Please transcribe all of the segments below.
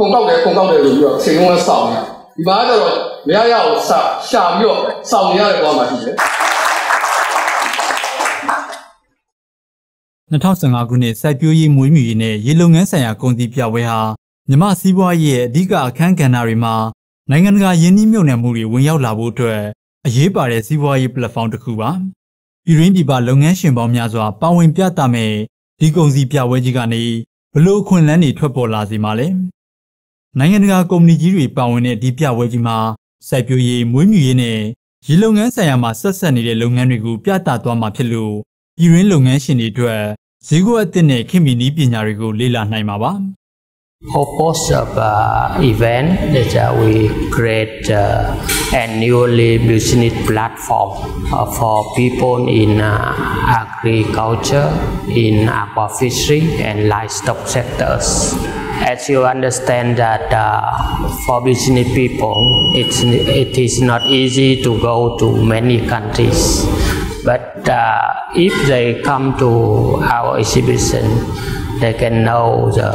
ခုံကောက်တယ်ခုံကောက်တယ်လို့ပြီးတော့ချိန်လုံးကစောင့်နေဒီမှာကျတော့မရရအောင်စရှာပြီးတော့စောင့်နေရတဲ့ဘဝမှာရှိတယ်2015ခုနှစ်စိုက်ပျိုးရေးမွေးမြူရေးနဲ့ရေလုပ်ငန်းဆိုင်ရာကုန်စည်ပြပွဲဟာမြမစည်းပွားရေးရဲ့အဓိကအခန်းကဏ္ဍတွေမှာနိုင်ငံတကာယင်းနှိမ့်မြုပ်နှံမှုတွေဝင်ရောက်လာဖို့အတွက်အရေးပါတဲ့စီးပွားရေး platform တစ်ခုပါပြည်ရင်းပြည်ပလုပ်ငန်းရှင်ပေါင်းများစွာပါဝင်ပြသမဲ့ဒီကုန်စည်ပြပွဲကြီးကနေဘလို့အခွင့်အလမ်းတွေထွက်ပေါ်လာစေမှာလဲ နိုင်ငံတကာကုမ္ပဏီကြီးတွေပါဝင်တဲ့ဒီပြပွဲကြီးမှာစိုက်ပျိုးရေးမွေးမြူရေးနဲ့ရေလုပ်ငန်းဆိုင်ရာမှာဆက်ဆက်နေတဲ့လုပ်ငန်းတွေကိုပြသသွားမှာဖြစ်လို့ပြည်ရင်းလုပ်ငန်းရှင်တွေအတွက်ဈေးကွက်အသစ်နဲ့ခင်မီနီးပညာတွေကိုလေ့လာနိုင်မှာပါ။ purpose of uh, event that uh, we create uh, annually business platform uh, for people in uh, agriculture, in aquafishery and livestock sectors. As you understand that uh, for business people, it's, it is not easy to go to many countries. But if they come to our exhibition, they can know the,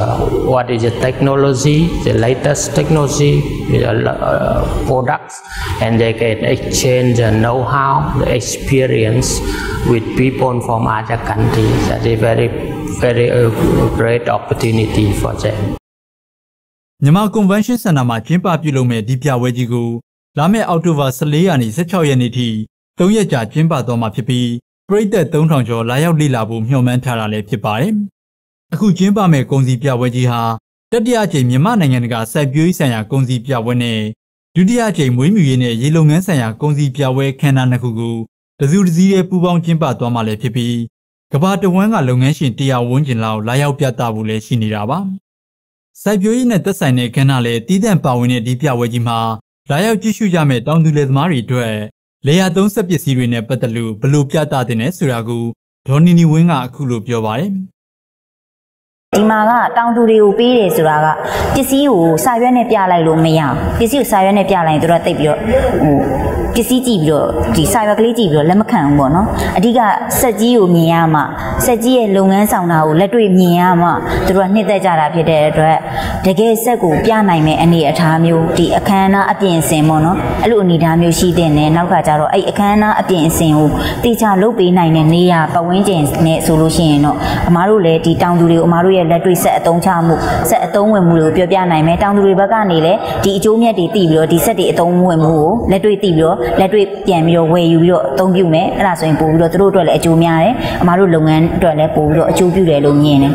what is the technology, the latest technology, the uh, products, and they can exchange the know-how, the experience with people from other countries. That is very, very uh, great opportunity for them. မြန်မာ Convention Center မှာကျင်းပပြုလုပ်မဲ့ဒီပြပွဲကြီးကိုလာမယ့်အောက်တိုဘာ14ရက်နေ့16ရက်နေ့ထိ3ရက်ကြာကျင်းပသွားမှာဖြစ်ပြီးပရိသတ်3000ကျော်လာရောက်လေ့လာဖို့မျှော်မှန်းထားတာလည်းဖြစ်ပါတယ်။ အခုကျင်းပမဲ့ကုန်စည်ပြပွဲကြီးဟာတတိယကြိမ်မြန်မာနိုင်ငံတကာစိုက်ပျိုးရေးဆိုင်ရာကုန်စည်ပြပွဲနဲ့ဒုတိယကြိမ်မွေးမြူရေးနဲ့ရေလုံငန်းဆိုင်ရာကုန်စည်ပြပွဲခမ်းနားနှစ်ခုကိုတစုတစည်းရဲ့ပူးပေါင်းကျင်းပသွားမှာလည်းဖြစ်ပြီးကဘာတဝန်းကလုပ်ငန်းရှင်တရားဝန်းကျင်လောက်လာရောက်ပြသဖို့လည်းရှိနေတာပါစိုက်ပျိုးရေးနဲ့သက်ဆိုင်တဲ့ခမ်းနားလည်းတည်တံ့ပါဝင်တဲ့ဒီပြပွဲကြီးမှာလာရောက်ကြည့်ရှုကြမဲ့တောင်သူလယ်သမားတွေအတွက်လေယာသုံးဆက်ပစ္စည်းတွေနဲ့ပတ်သက်လို့ဘယ်လိုပြသတင်လဲဆိုတာကိုဒေါ်နီနီဝင်းကအခုလိုပြောပါတယ် ဒီမှာကတောင်သူတွေကိုပေးတယ်ဆိုတာကပစ္စည်းကိုစာရွက်နဲ့ပြလိုက်လို့မရဘူးပစ္စည်းကိုစာရွက်နဲ့ပြလိုက်ရင်တို့ကတိတ်ပြီးတော့ဟို ပစ္စည်းကြည့်ပြီးတော့ဒီစာရွက်ကလေးကြည့်ပြီးတော့လက်မခံဘူးပေါ့နော်အဓိကစက်ကြီးကိုမြင်ရမှစက်ကြီးရဲ့လုပ်ငန်းဆောင်တာကိုလက်တွေ့မြင်ရမှတို့ကနှစ်သက်ကြတာဖြစ်တဲ့အတွက်တကယ်စက်ကိုပြနိုင်မဲ့အနေအထားမျိုးဒီအခမ်းအနားအပြင်အစင်ပေါ့နော်အဲ့လိုအနေအထားမျိုးရှိတဲ့နဲ့နောက်ကကြတော့အဲ့အခမ်းအနားအပြင်အစင်ကိုတေချာလုပ်ပေးနိုင်တဲ့နေရာပတ်ဝန်းကျင်နဲ့ဆိုလို့ရှိရင်တော့အမားတို့လည်းဒီတောင်သူတွေကိုအမားတို့ရဲ့လက်တွေ့ဆက်အသုံးချမှုဆက်အသုံးဝင်မှုတွေကိုပြောပြနိုင်မယ်တောင်သူတွေဘက်ကနေလည်းဒီအကျိုးမြတ်တွေသိပြီးတော့ဒီဆက်တွေအသုံးဝင်မှုကိုလက်တွေ့သိပြီးတော့လက်တွေ့ပြန်ပြီးတော့ဝယ်ယူပြီးတော့အသုံးပြုမယ်အဲ့ဒါဆိုရင်ပို့ပြီးတော့သူတို့အတွက်လည်းအကျိုးများတယ်အမားတို့လုပ်ငန်းအတွက်လည်းပို့ပြီးတော့အကျိုးပြုတယ်လို့မြင်တယ်